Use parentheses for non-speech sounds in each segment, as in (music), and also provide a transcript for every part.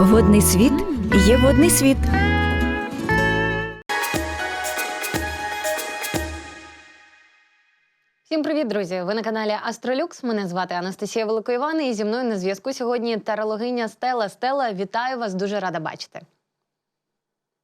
Водний світ є водний світ. Всім привіт, друзі! Ви на каналі Астролюкс. Мене звати Анастасія Великоївана, і зі мною на зв'язку сьогодні тарологиня Стела. Стела, вітаю вас, дуже рада бачити.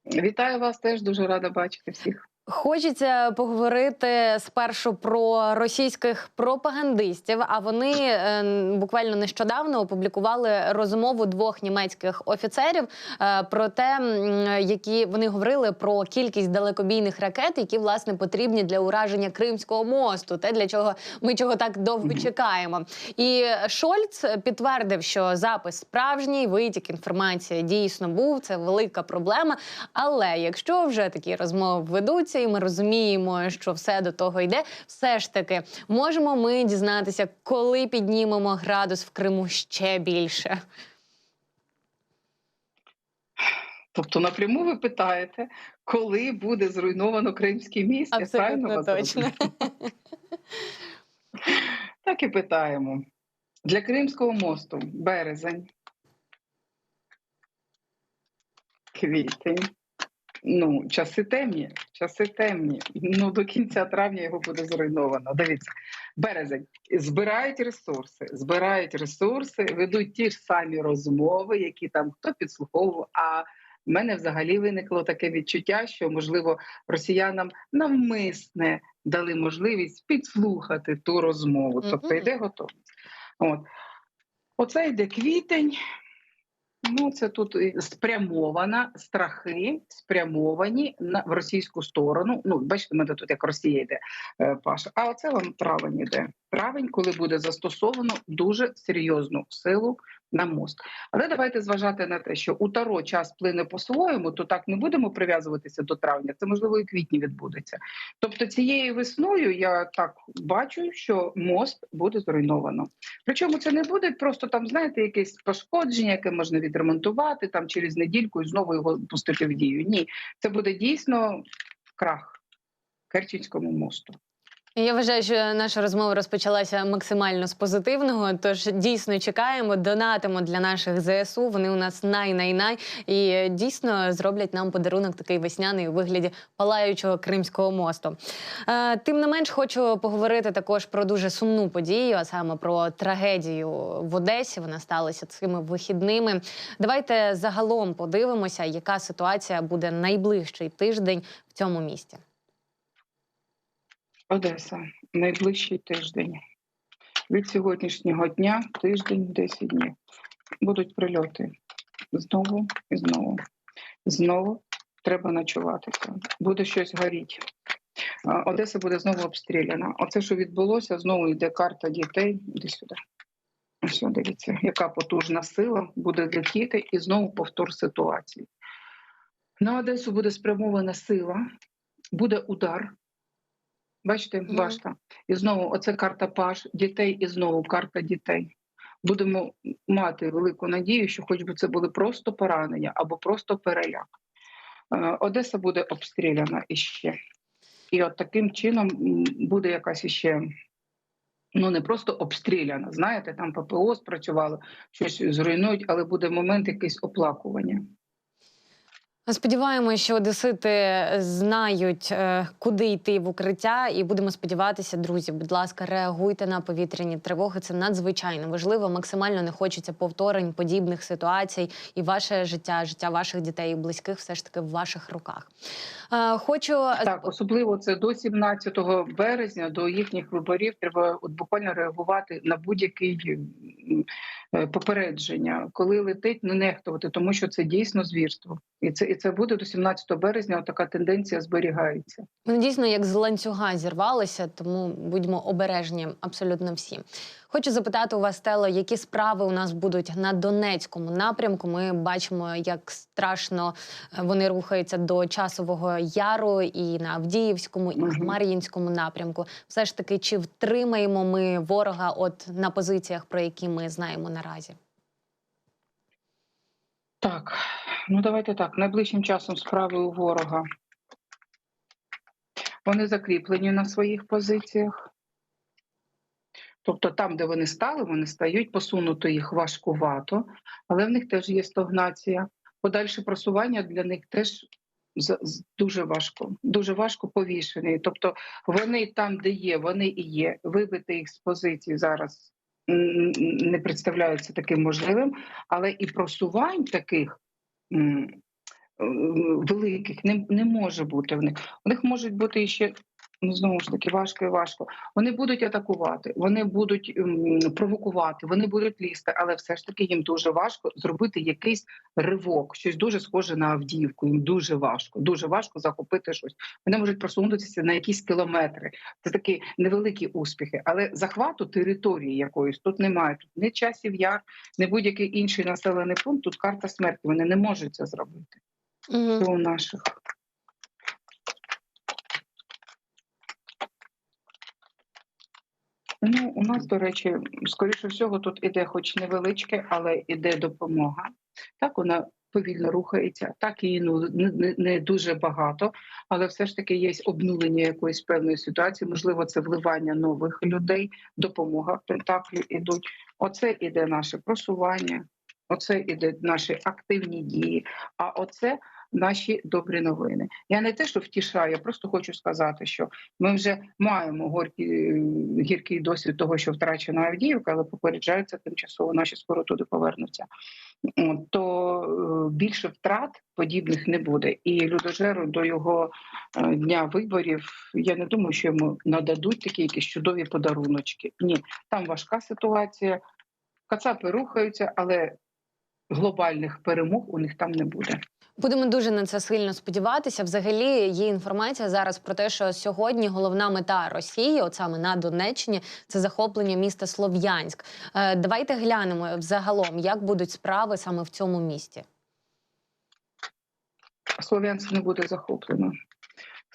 Вітаю вас теж дуже рада бачити всіх. Хочеться поговорити спершу про російських пропагандистів. А вони е, буквально нещодавно опублікували розмову двох німецьких офіцерів е, про те, які вони говорили про кількість далекобійних ракет, які власне потрібні для ураження Кримського мосту, те для чого ми чого так довго чекаємо. І Шольц підтвердив, що запис справжній, витік інформації дійсно був. Це велика проблема. Але якщо вже такі розмови ведуться, і ми розуміємо, що все до того йде, все ж таки можемо ми дізнатися, коли піднімемо градус в Криму ще більше. Тобто, напряму ви питаєте, коли буде зруйновано Кримський міст? Я правильно Абсолютно вас точно. Так і питаємо. Для Кримського мосту березень, квітень. Ну, часи темні, часи темні. Ну, до кінця травня його буде зруйновано. Дивіться, березень. Збирають ресурси, збирають ресурси, ведуть ті ж самі розмови, які там хто підслуховував. А в мене взагалі виникло таке відчуття, що можливо росіянам навмисне дали можливість підслухати ту розмову. Тобто йде готовність. От. Оце йде квітень. Ну, це тут спрямована страхи, спрямовані на в російську сторону. Ну, бачите, мене тут як Росія йде е, Паша. А оце вам травень іде. Травень, коли буде застосовано дуже серйозну силу на мост. Але давайте зважати на те, що у Таро час плине по-своєму, то так не будемо прив'язуватися до травня. Це можливо і квітні відбудеться. Тобто цією весною я так бачу, що мост буде зруйновано. Причому це не буде просто там, знаєте, якесь пошкодження, яке можна відремонтувати там через недільку і знову його пустити в дію. Ні, це буде дійсно крах Керченському мосту. Я вважаю, що наша розмова розпочалася максимально з позитивного. Тож дійсно чекаємо, донатимо для наших ЗСУ. Вони у нас най-най-най і е, дійсно зроблять нам подарунок такий весняний у вигляді палаючого Кримського мосту. Е, тим не менш, хочу поговорити також про дуже сумну подію, а саме про трагедію в Одесі. Вона сталася цими вихідними. Давайте загалом подивимося, яка ситуація буде найближчий тиждень в цьому місті. Одеса, найближчий тиждень. Від сьогоднішнього дня тиждень, 10 днів. Будуть прильоти знову і знову. Знову треба ночуватися. Буде щось горіти. Одеса буде знову обстріляна. Оце, що відбулося, знову йде карта дітей. Іди сюди. Ось дивіться, яка потужна сила буде летіти, і знову повтор ситуації. На Одесу буде спрямована сила, буде удар. Бачите, Мгм. башта. І знову оце карта Паш, дітей, і знову карта дітей. Будемо мати велику надію, що хоч би це були просто поранення або просто переляк. Е, Одеса буде обстріляна іще. І от таким чином буде якась іще. Ну, не просто обстріляна, знаєте, там ППО спрацювало, щось зруйнують, але буде момент якийсь оплакування. Сподіваємося, що одесити знають, е, куди йти в укриття, і будемо сподіватися, друзі. Будь ласка, реагуйте на повітряні тривоги. Це надзвичайно важливо. Максимально не хочеться повторень подібних ситуацій, і ваше життя, життя ваших дітей і близьких, все ж таки в ваших руках. Е, Хочу Так, особливо це до 17 березня, до їхніх виборів, треба от буквально реагувати на будь-яке попередження, коли летить, не нехтувати, тому що це дійсно звірство, і це і це буде до 17 березня. Така тенденція зберігається. Вони дійсно як з ланцюга зірвалися, тому будьмо обережні абсолютно всі. Хочу запитати у вас, Стело, які справи у нас будуть на Донецькому напрямку. Ми бачимо, як страшно е, вони рухаються до часового яру і на Авдіївському, і на Мар'їнському напрямку. Все ж таки, чи втримаємо ми ворога от на позиціях, про які ми знаємо наразі? Так, ну давайте так. Найближчим часом справи у ворога. Вони закріплені на своїх позиціях. Тобто там, де вони стали, вони стають, посунуто їх важкувато, але в них теж є стагнація. Подальше просування для них теж дуже важко, дуже важко повішений. Тобто вони там, де є, вони і є. Вибити їх з позиції зараз не представляється таким можливим, але і просувань таких. М, е, Великих не, не може бути в них. У них можуть бути ще ну знову ж таки важко і важко. Вони будуть атакувати, вони будуть ем, провокувати, вони будуть лізти, але все ж таки їм дуже важко зробити якийсь ривок, щось дуже схоже на Авдіївку. Їм дуже важко, дуже важко захопити щось. Вони можуть просунутися на якісь кілометри. Це такі невеликі успіхи, але захвату території якоїсь тут немає. Тут не часів яр, не будь-який інший населений пункт. Тут карта смерті. Вони не можуть це зробити. Мгм. Це у наших. Ну, у нас, до речі, скоріше всього, тут іде хоч невеличке, але іде допомога. Так, вона повільно рухається, так і ну, не, не- дуже багато, але все ж таки є обнулення якоїсь певної ситуації. Можливо, це вливання нових людей, допомога Пентаклю ідуть. Оце іде наше просування, оце іде наші активні дії, а оце наші добрі новини. Я не те, що втішаю, я просто хочу сказати, що ми вже маємо горький, гіркий досвід того, що втрачена Авдіївка, але попереджаються тимчасово наші скоро туди повернуться. То е, більше втрат подібних не буде. І людожеру до його е, дня виборів я не думаю, що йому нададуть такі якісь чудові подаруночки. Ні, там важка ситуація. Кацапи рухаються, але глобальних перемог у них там не буде. Будемо дуже на це сильно сподіватися. Взагалі є інформація зараз про те, що сьогодні головна мета Росії, от саме на Донеччині, це захоплення міста Слов'янськ. Е, давайте глянемо взагалом, як будуть справи саме в цьому місті. Слов'янськ не буде захоплено.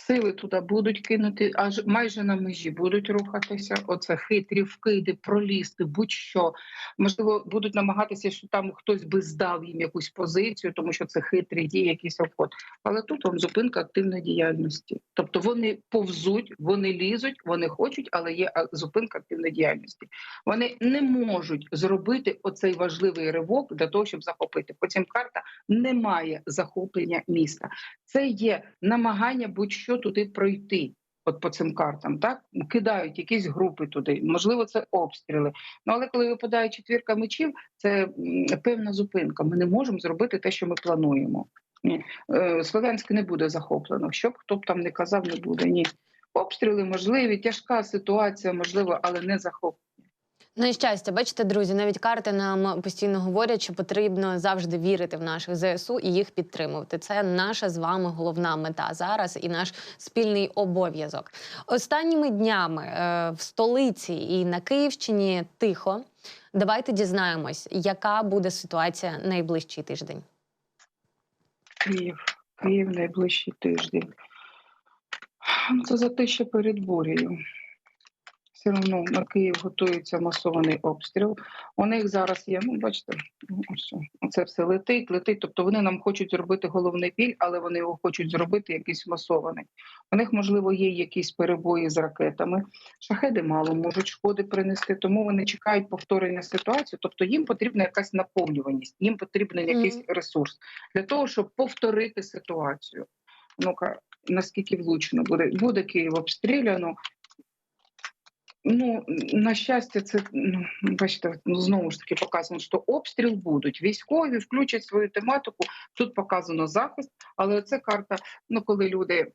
Сили туди будуть кинути, аж майже на межі будуть рухатися. Оце хитрі вкиди, пролізти, будь-що. Можливо, будуть намагатися, що там хтось би здав їм якусь позицію, тому що це хитрі дії, якийсь обход. Але тут вам зупинка активної діяльності. Тобто вони повзуть, вони лізуть, вони хочуть, але є зупинка активної діяльності. Вони не можуть зробити оцей важливий ривок для того, щоб захопити. Потім карта не має захоплення міста. Це є намагання будь-що туди пройти. От по цим картам, так кидають якісь групи туди, можливо, це обстріли. Ну але коли випадає четвірка мечів, це певна зупинка. Ми не можемо зробити те, що ми плануємо. Ні. Е, Слов'янськ не буде захоплено. Щоб хто б там не казав, не буде. Ні. Обстріли можливі, тяжка ситуація, можливо, але не На щастя, бачите, друзі, навіть карти нам постійно говорять, що потрібно завжди вірити в наших ЗСУ і їх підтримувати. Це наша з вами головна мета зараз і наш спільний обов'язок. Останніми днями е, в столиці і на Київщині тихо. Давайте дізнаємось, яка буде ситуація найближчий тиждень. Київ, Київ найближчий тиждень. Ну, Це затища перед бурею. Все одно на Київ готується масований обстріл. У них зараз є, ну бачите, ну, це все летить, летить. Тобто вони нам хочуть зробити головний біль, але вони його хочуть зробити якийсь масований. У них, можливо, є якісь перебої з ракетами. Шахеди мало можуть шкоди принести, тому вони чекають повторення ситуації. Тобто їм потрібна якась наповнюваність, їм потрібен якийсь ресурс для того, щоб повторити ситуацію. Ну-ка, наскільки влучно буде, буде Київ обстріляно. Ну, на щастя, це ну, бачите, ну, знову ж таки показано, що обстріл будуть. Військові включать свою тематику. Тут показано захист, але це карта, ну коли люди.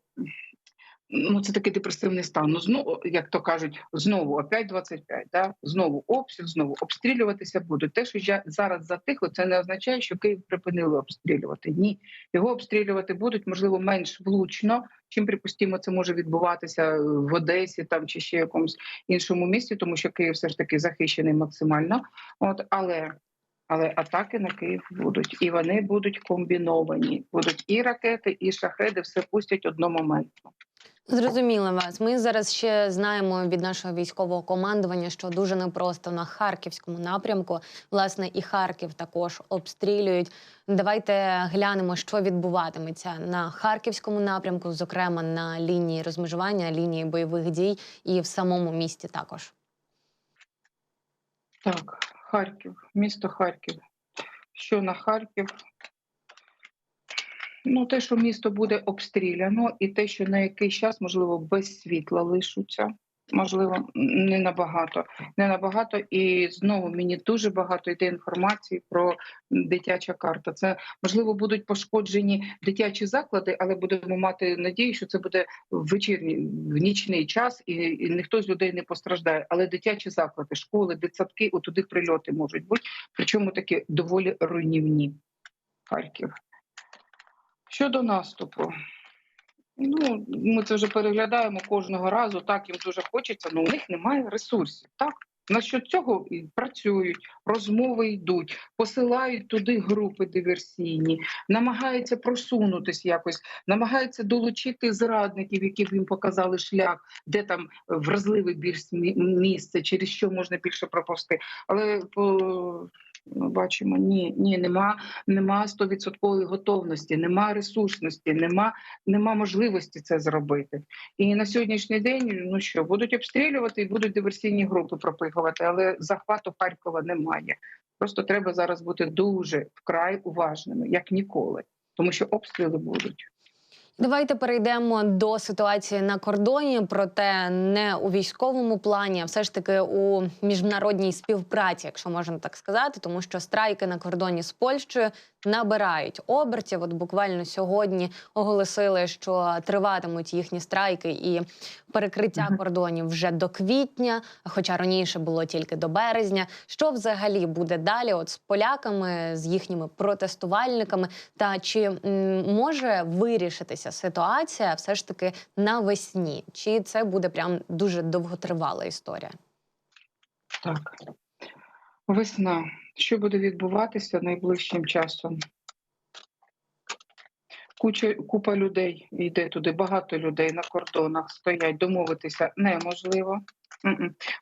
Ну, це такий депресивний стан. Ну, знову, як то кажуть, знову опять 25, да? знову обстріл, знову обстрілюватися будуть. Те, що зараз затихло, це не означає, що Київ припинили обстрілювати. Ні, його обстрілювати будуть, можливо, менш влучно, чим припустимо, це може відбуватися в Одесі там чи ще якомусь іншому місті, тому що Київ все ж таки захищений максимально. От, але. Але атаки на Київ будуть, і вони будуть комбіновані. Будуть і ракети, і шахеди, все пустять одномоментно. Зрозуміла вас. Ми зараз ще знаємо від нашого військового командування, що дуже непросто на харківському напрямку. Власне, і Харків також обстрілюють. Давайте глянемо, що відбуватиметься на харківському напрямку, зокрема на лінії розмежування, лінії бойових дій, і в самому місті також. Так, Харків, місто Харків. Що на Харків? Ну, те, що місто буде обстріляно, і те, що на якийсь час, можливо, без світла лишуться. Можливо, не набагато. Не набагато. І знову мені дуже багато йде інформації про дитяча карта. Це можливо будуть пошкоджені дитячі заклади, але будемо мати надію, що це буде в вечірній в нічний час, і, і ніхто з людей не постраждає. Але дитячі заклади, школи, дитсадки, отуди прильоти можуть бути. Причому такі доволі руйнівні. Харків. Щодо наступу, ну ми це вже переглядаємо кожного разу. Так їм дуже хочеться, але у них немає ресурсів. Так насчет цього працюють, розмови йдуть, посилають туди групи диверсійні, намагаються просунутись якось, намагаються долучити зрадників, які б їм показали шлях, де там вразливе більш місце, через що можна більше пропусти. Але по ми бачимо, ні, ні, нема, нема стовідсоткової готовності, нема ресурсності, нема, нема можливості це зробити. І на сьогоднішній день, ну що, будуть обстрілювати і будуть диверсійні групи пропихувати, але захвату Харкова немає. Просто треба зараз бути дуже вкрай уважними, як ніколи, тому що обстріли будуть. Давайте перейдемо до ситуації на кордоні, проте не у військовому плані, а все ж таки у міжнародній співпраці, якщо можна так сказати, тому що страйки на кордоні з Польщею набирають обертів. От буквально сьогодні оголосили, що триватимуть їхні страйки і перекриття кордонів вже до квітня, хоча раніше було тільки до березня. Що взагалі буде далі? От з поляками, з їхніми протестувальниками, та чи може вирішитися ситуація все ж таки навесні? Чи це буде прям дуже довготривала історія? Так. Весна. Що буде відбуватися найближчим часом? Куча, купа людей йде туди, багато людей на кордонах стоять, домовитися неможливо.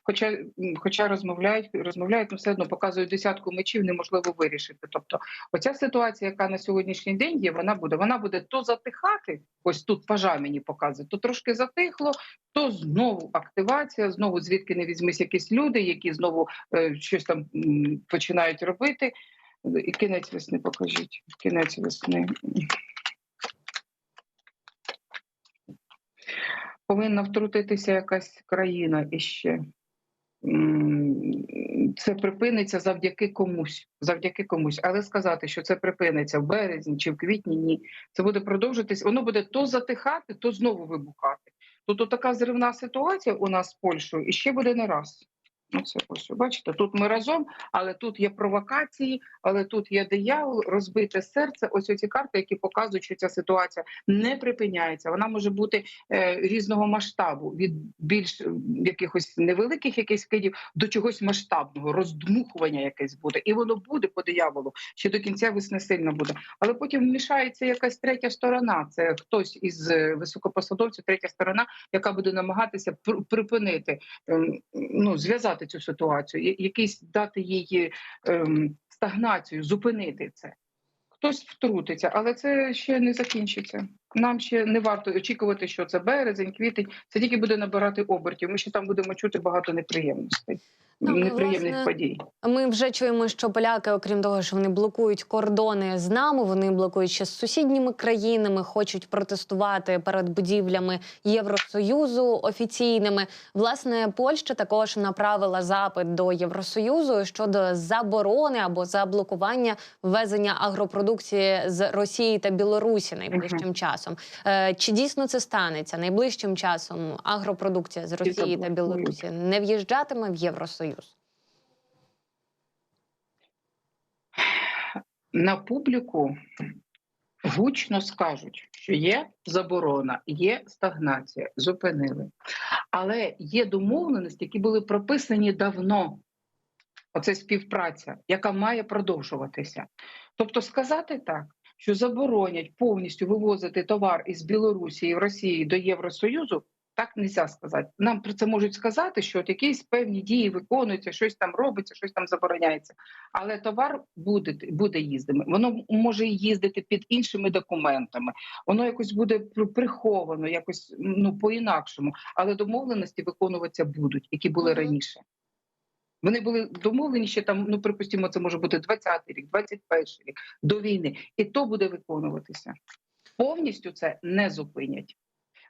Хоча, хоча розмовляють, розмовляють, але все одно показують десятку мечів, неможливо вирішити. Тобто, оця ситуація, яка на сьогоднішній день є, вона буде. Вона буде то затихати, ось тут пажа мені показує, то трошки затихло, то знову активація, знову звідки не візьмись якісь люди, які знову е, щось там починають робити. І кінець весни покажіть. Кінець весни. Повинна втрутитися якась країна іще. Це припиниться завдяки комусь, завдяки комусь. Але сказати, що це припиниться в березні чи в квітні, ні. Це буде продовжитись. Воно буде то затихати, то знову вибухати. Тобто така зривна ситуація у нас з Польщею і ще буде не раз. Оце ось бачите, тут ми разом, але тут є провокації, але тут є диявол, розбите серце. Ось оці карти, які показують, що ця ситуація не припиняється. Вона може бути е, різного масштабу від більш якихось невеликих якихось кидів до чогось масштабного, роздмухування якесь буде, і воно буде по дияволу. Ще до кінця весни сильно буде. Але потім вмішається якась третя сторона. Це хтось із е, високопосадовців, третя сторона, яка буде намагатися пр- припинити ем, ну зв'язати цю ситуацію, якийсь дати її ем, стагнацію, зупинити це. Хтось втрутиться, але це ще не закінчиться. Нам ще не варто очікувати, що це березень, квітень. Це тільки буде набирати обертів. Ми ще там будемо чути багато неприємностей, Ну, неприємних власне, подій. Ми вже чуємо, що поляки, окрім того, що вони блокують кордони з нами, вони блокують ще з сусідніми країнами, хочуть протестувати перед будівлями Євросоюзу офіційними. Власне, Польща також направила запит до Євросоюзу щодо заборони або заблокування ввезення агропродукції з Росії та Білорусі найближчим часом. Е, Чи дійсно це станеться найближчим часом? Агропродукція з Росії та. Білорусі не в'їжджатиме в Євросоюз. На публіку гучно скажуть, що є заборона, є стагнація, зупинили. Але є домовленості, які були прописані давно. Оце співпраця, яка має продовжуватися. Тобто, сказати так, що заборонять повністю вивозити товар із Білорусі і Росії до Євросоюзу. Так не можна сказати. Нам про це можуть сказати, що от якісь певні дії виконуються, щось там робиться, щось там забороняється. Але товар буде буде їздити. Воно може їздити під іншими документами. Воно якось буде приховано, якось ну по інакшому. Але домовленості виконуватися будуть, які були раніше. Вони були домовлені ще там, ну припустимо, це може бути 20-й рік, 21-й рік до війни, і то буде виконуватися. Повністю це не зупинять.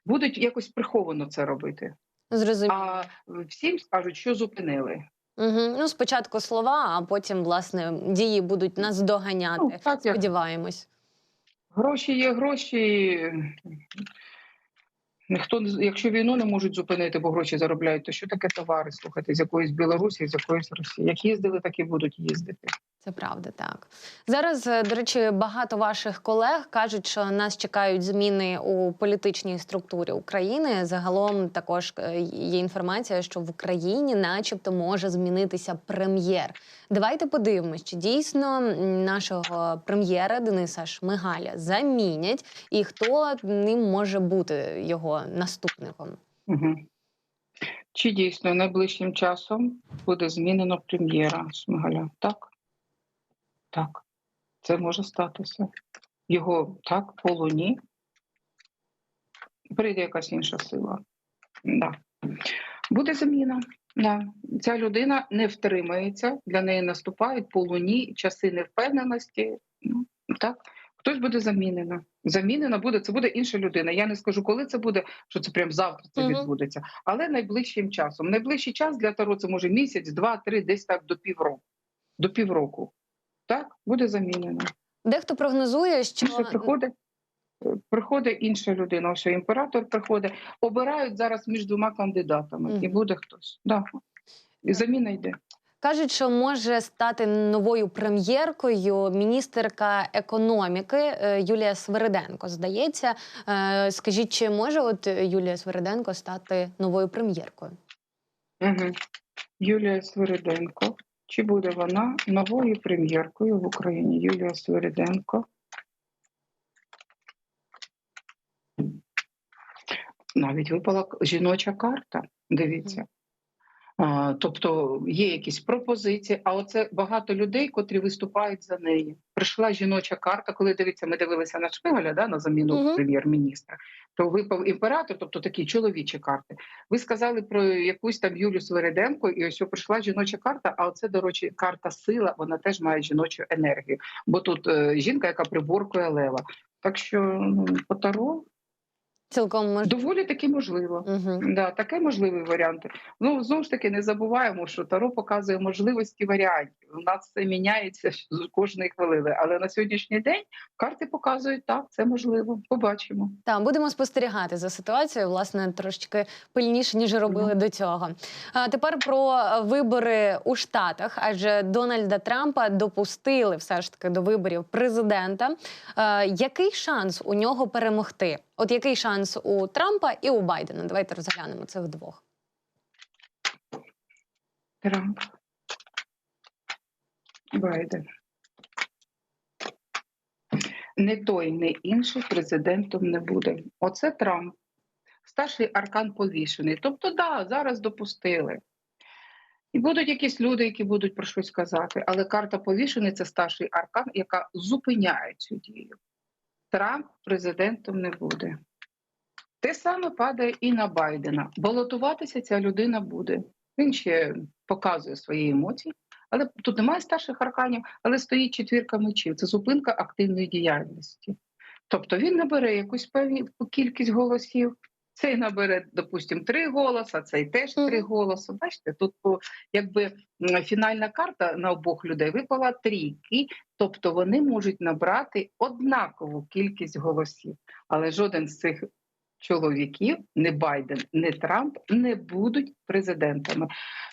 Будуть якось приховано це робити. Зрозуміло. А всім скажуть, що зупинили. Угу. Ну, спочатку слова, а потім, власне, дії будуть нас доганяти. Ну, так Сподіваємось. гроші є гроші. Ніхто якщо війну не можуть зупинити, бо гроші заробляють, то що таке товари? Слухайте, з якоїсь Білорусі, з якоїсь Росії. Як їздили, так і будуть їздити. Це правда, так. Зараз, е, до речі, багато ваших колег кажуть, що нас чекають зміни у політичній структурі України. Загалом також е, є інформація, що в Україні, начебто, може змінитися прем'єр. Давайте подивимось, чи дійсно нашого прем'єра Дениса Шмигаля замінять, і хто ним може бути його наступником. Угу. Чи дійсно найближчим часом буде змінено прем'єра Шмигаля? Так? Так. Це може статися. Його так, по луні. Прийде якась інша сила. Да. Буде заміна. Да. Ця людина не втримається, для неї наступають по луні часи невпевненості. Ну, так. Хтось буде замінено. Замінена буде, це буде інша людина. Я не скажу, коли це буде, що це прямо завтра це Мгм. відбудеться, але найближчим часом. Найближчий час для Таро це може місяць, два, три, десь так до півроку. До півроку. Так, буде замінено. Дехто прогнозує, що Після приходить, приходить інша людина. Ось імператор приходить, обирають зараз між двома кандидатами, і буде хтось. Да. І заміна йде. Кажуть, що може стати новою прем'єркою міністерка економіки е, Юлія Свириденко. Здається, Е, скажіть, чи може от Юлія Свириденко стати новою прем'єркою? Угу. Юлія Свириденко. Чи буде вона новою прем'єркою в Україні? Юлія Свириденко. Навіть випала жіноча карта. Дивіться. Тобто є якісь пропозиції, а оце багато людей, котрі виступають за неї. Прийшла жіноча карта, коли дивіться, ми дивилися на Шпигаля да, на заміну Мгм. прем'єр-міністра. То випав імператор, тобто такі чоловічі карти. Ви сказали про якусь там Юлю Свириденко, і ось прийшла жіноча карта. А оце, до речі, карта сила, вона теж має жіночу енергію. Бо тут е, жінка, яка приборкує лева. Так що ну, по Таро Цілком може. доволі таки можливо. Угу. Да, таке можливий варіант. Ну знову ж таки, не забуваємо, що Таро показує можливості варіантів. У нас все міняється з кожної хвилини. Але на сьогоднішній день карти показують так, це можливо. Побачимо. Так, будемо спостерігати за ситуацією, власне, трошки пильніше, ніж робили до цього. А тепер про вибори у Штатах, адже Дональда Трампа допустили все ж таки до виборів президента. Е, який шанс у нього перемогти? От який шанс у Трампа і у Байдена? Давайте розглянемо цих двох. Трамп. Байден. Не той, не інший президентом не буде. Оце Трамп. Старший аркан повішений. Тобто, да, зараз допустили. І будуть якісь люди, які будуть про щось казати. Але карта повішений це старший аркан, яка зупиняє цю дію. Трамп президентом не буде. Те саме падає і на Байдена. Балотуватися ця людина буде. Він ще показує свої емоції, але тут немає старших арканів, але стоїть четвірка мечів. Це зупинка активної діяльності. Тобто він набере якусь певну кількість голосів. Цей набере, допустимо, три голоса, цей теж три голоси. Бачите, тут якби фінальна карта на обох людей випала трійки, тобто вони можуть набрати однакову кількість голосів. Але жоден з цих чоловіків, не Байден, не Трамп, не будуть президентами.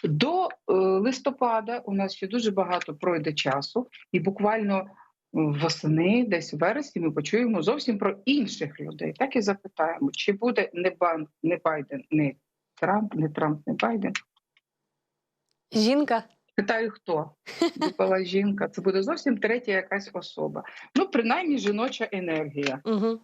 До е, листопада у нас ще дуже багато пройде часу, і буквально восени, десь в вересні, ми почуємо зовсім про інших людей. Так і запитаємо, чи буде не, Бан, не Байден, не Трамп, не Трамп, не Байден. Жінка. Питаю, хто випала жінка. Це буде зовсім третя якась особа. Ну, принаймні, жіноча енергія. Угу.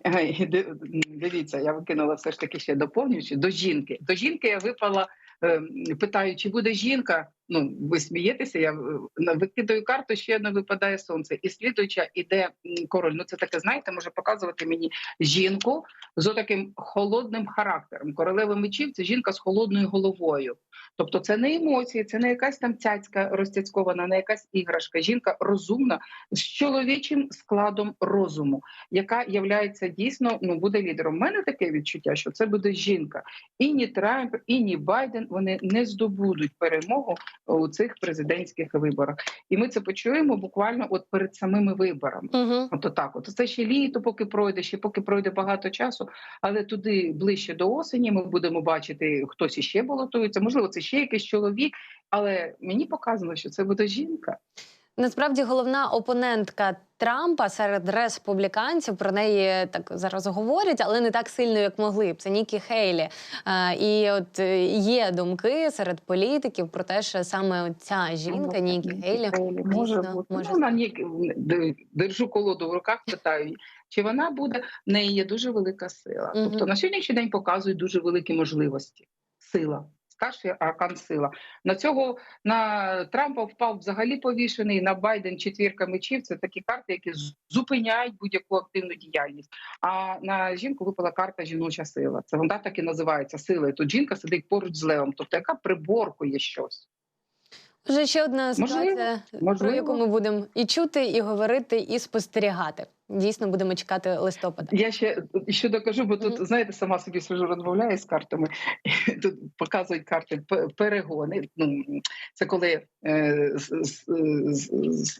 Дивіться, я викинула все ж таки ще доповнюючи до жінки. До жінки я випала, ем, питаю, чи буде жінка. Ну, ви смієтеся, я е, викидаю карту, ще одна випадає сонце. І слідуюча іде король. Ну це таке, знаєте, може показувати мені жінку з таким холодним характером. Королева мечів це жінка з холодною головою. Тобто це не емоції, це не якась там цяцька розцяцькована, не якась іграшка. Жінка розумна з чоловічим складом розуму, яка являється дійсно ну буде лідером. У мене таке відчуття, що це буде жінка. І ні Трамп, і ні Байден вони не здобудуть перемогу у цих президентських виборах. І ми це почуємо буквально от перед самими виборами. Угу. От так, от це ще літо, поки пройде, ще поки пройде багато часу. Але туди ближче до осені ми будемо бачити, хтось іще балотується. Можливо, це ще якийсь чоловік. Але мені показано, що це буде жінка. Насправді головна опонентка Трампа серед республіканців про неї так зараз говорять, але не так сильно, як могли б. Це Нікі Хейлі. А, і от е, є думки серед політиків про те, що саме ця жінка, Нікі Хейлі, може бути. може вона ні, д- держу колоду в руках, питаю, чи вона буде в неї є дуже велика сила. Тобто на сьогоднішній день показують дуже великі можливості. Сила. Старший аркан сила. На цього на Трампа впав взагалі повішений, на Байден четвірка мечів. Це такі карти, які зупиняють будь-яку активну діяльність. А на жінку випала карта жіноча сила. Це вона так і називається сила. І тут жінка сидить поруч з левом, тобто яка приборкує щось. Вже ще одна Можливо, ситуація, про яку ми будемо і чути, і говорити, і спостерігати. Дійсно, будемо чекати листопада. Я ще ще докажу, бо тут Мгм. знаєте, сама собі сижу, розмовляю з картами. (laughs) Тут показують карти перегони. Ну це коли е,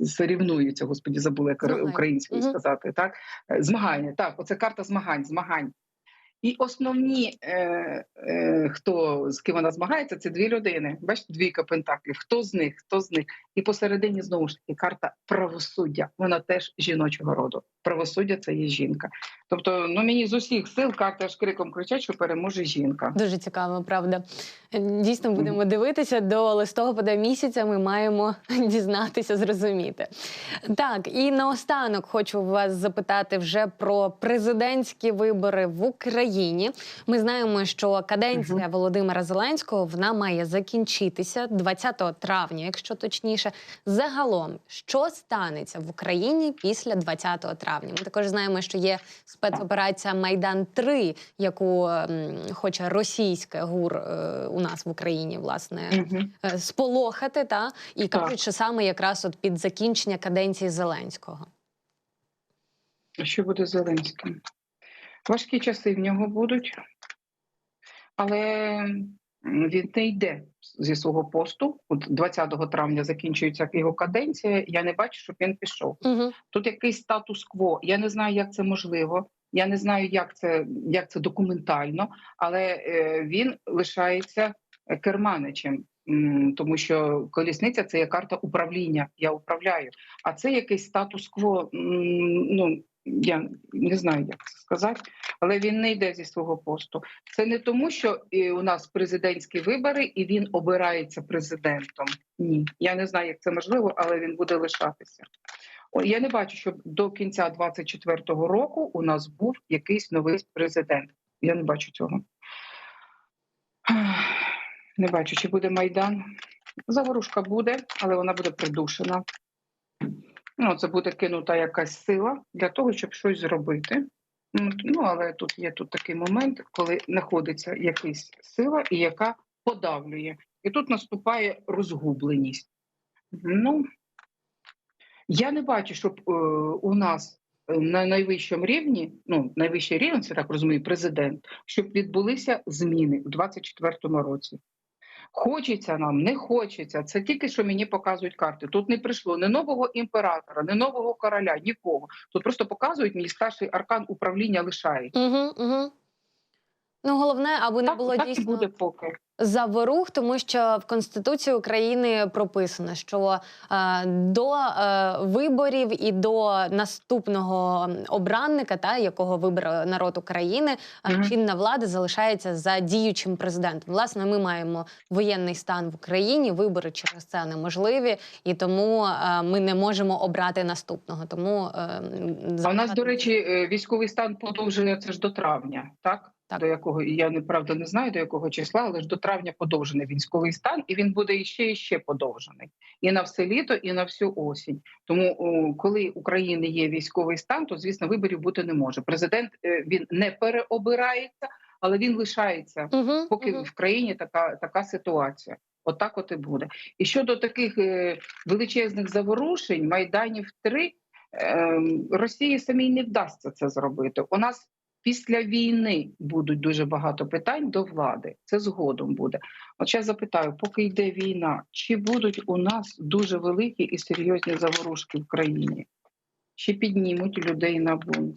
сорівнуються, господі, забула як українською Мгм. сказати. Так Е, змагання. Так, оце карта змагань, змагань. І основні, е, е, хто з ким вона змагається, це дві людини. Бачите, двійка пентаклів. Хто з них? Хто з них? І посередині знову ж таки карта правосуддя. Вона теж жіночого роду. Правосуддя це є жінка. Тобто, ну мені з усіх сил карти аж криком кричать, що переможе жінка. Дуже цікаво, правда. Дійсно, будемо дивитися до листопада місяця. Ми маємо (laughs) дізнатися, зрозуміти. Так, і наостанок хочу вас запитати вже про президентські вибори в Україні. Ми знаємо, що каденція Володимира Зеленського вона має закінчитися 20 травня, якщо точніше. Загалом, що станеться в Україні після 20 травня? Ми також знаємо, що є спецоперація Майдан 3 яку м, хоче російське гур е, у нас в Україні, власне, Мгм. е, сполохати, та і кажуть, що саме якраз от під закінчення каденції Зеленського. А Що буде Зеленським? Важкі часи в нього будуть, але він не йде зі свого посту. От 20 травня закінчується його каденція. Я не бачу, щоб він пішов. Угу. Тут якийсь статус-кво. Я не знаю, як це можливо. Я не знаю, як це, як це документально, але е, він лишається е, керманичем. Тому що колісниця це є карта управління. Я управляю. А це якийсь статус-кво. Ну я не знаю, як це сказати, але він не йде зі свого посту. Це не тому, що е, у нас президентські вибори і він обирається президентом. Ні, я не знаю, як це можливо, але він буде лишатися. Я не бачу, щоб до кінця 24-го року у нас був якийсь новий президент. Я не бачу цього. Не бачу, чи буде Майдан. Заворушка буде, але вона буде придушена. Ну, це буде кинута якась сила для того, щоб щось зробити. Ну, але тут є тут такий момент, коли знаходиться якась сила, і яка подавлює. І тут наступає розгубленість. Ну, я не бачу, щоб е, у нас на найвищому рівні, ну найвищий рівень, це так розумію, президент, щоб відбулися зміни у 24-му році. Хочеться нам, не хочеться. Це тільки що мені показують карти. Тут не прийшло ні нового імператора, ні нового короля, нікого. Тут просто показують мій старший аркан управління лишають. Угу, угу. Ну, головне, аби не було так дійсно буде поки. заворух, тому що в Конституції України прописано, що е, до е, виборів і до наступного обранника, та якого вибере народ України, е, Мгм. чинна влада залишається за діючим президентом. Власне, ми маємо воєнний стан в Україні. Вибори через це неможливі, і тому е, ми не можемо обрати наступного. Тому е, А у нас, до речі, е, військовий стан подовжений це ж до травня, так? Так. до якого я неправда не знаю до якого числа, але ж до травня подовжений військовий стан, і він буде іще і ще подовжений і на все літо, і на всю осінь. Тому, коли України є військовий стан, то звісно виборів бути не може. Президент е, він не переобирається, але він лишається Угу, поки в країні така, така ситуація. Отак от і буде. І щодо таких е, величезних заворушень, майданів три е, Росії самій не вдасться це зробити. У нас після війни будуть дуже багато питань до влади. Це згодом буде. От зараз запитаю, поки йде війна, чи будуть у нас дуже великі і серйозні заворушки в країні? Чи піднімуть людей на бунт?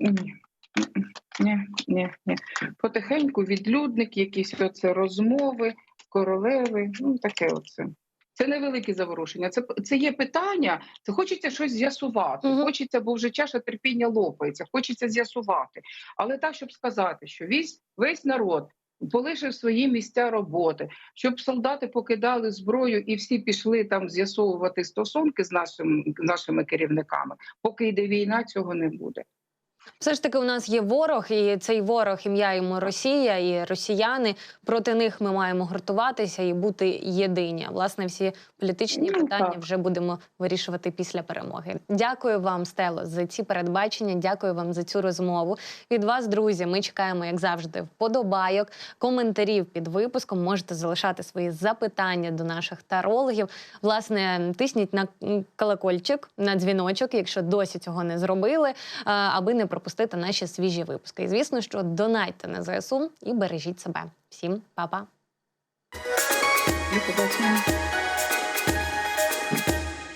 Ні. Ні, ні, ні. Потихеньку відлюдник, якісь оце розмови, королеви, ну таке оце. Це невеликі заворушення. Це, це є питання. Це хочеться щось з'ясувати. Мгм. Хочеться, бо вже чаша терпіння лопається. Хочеться з'ясувати. Але так, щоб сказати, що весь, весь народ полишив свої місця роботи, щоб солдати покидали зброю і всі пішли там з'ясовувати стосунки з нашим, нашими керівниками. Поки йде війна, цього не буде. Все ж таки, у нас є ворог, і цей ворог ім'я йому Росія і росіяни. Проти них ми маємо гуртуватися і бути єдині. Власне, всі політичні Ну, питання вже будемо вирішувати після перемоги. Дякую вам, Стело, за ці передбачення. Дякую вам за цю розмову. Від вас, друзі, ми чекаємо, як завжди, вподобайок, коментарів під випуском. Можете залишати свої запитання до наших тарологів. Власне, тисніть на колокольчик, на дзвіночок, якщо досі цього не зробили, аби не пропустити наші свіжі випуски. І звісно, що донайте на ЗСУ і бережіть себе. Всім па-па!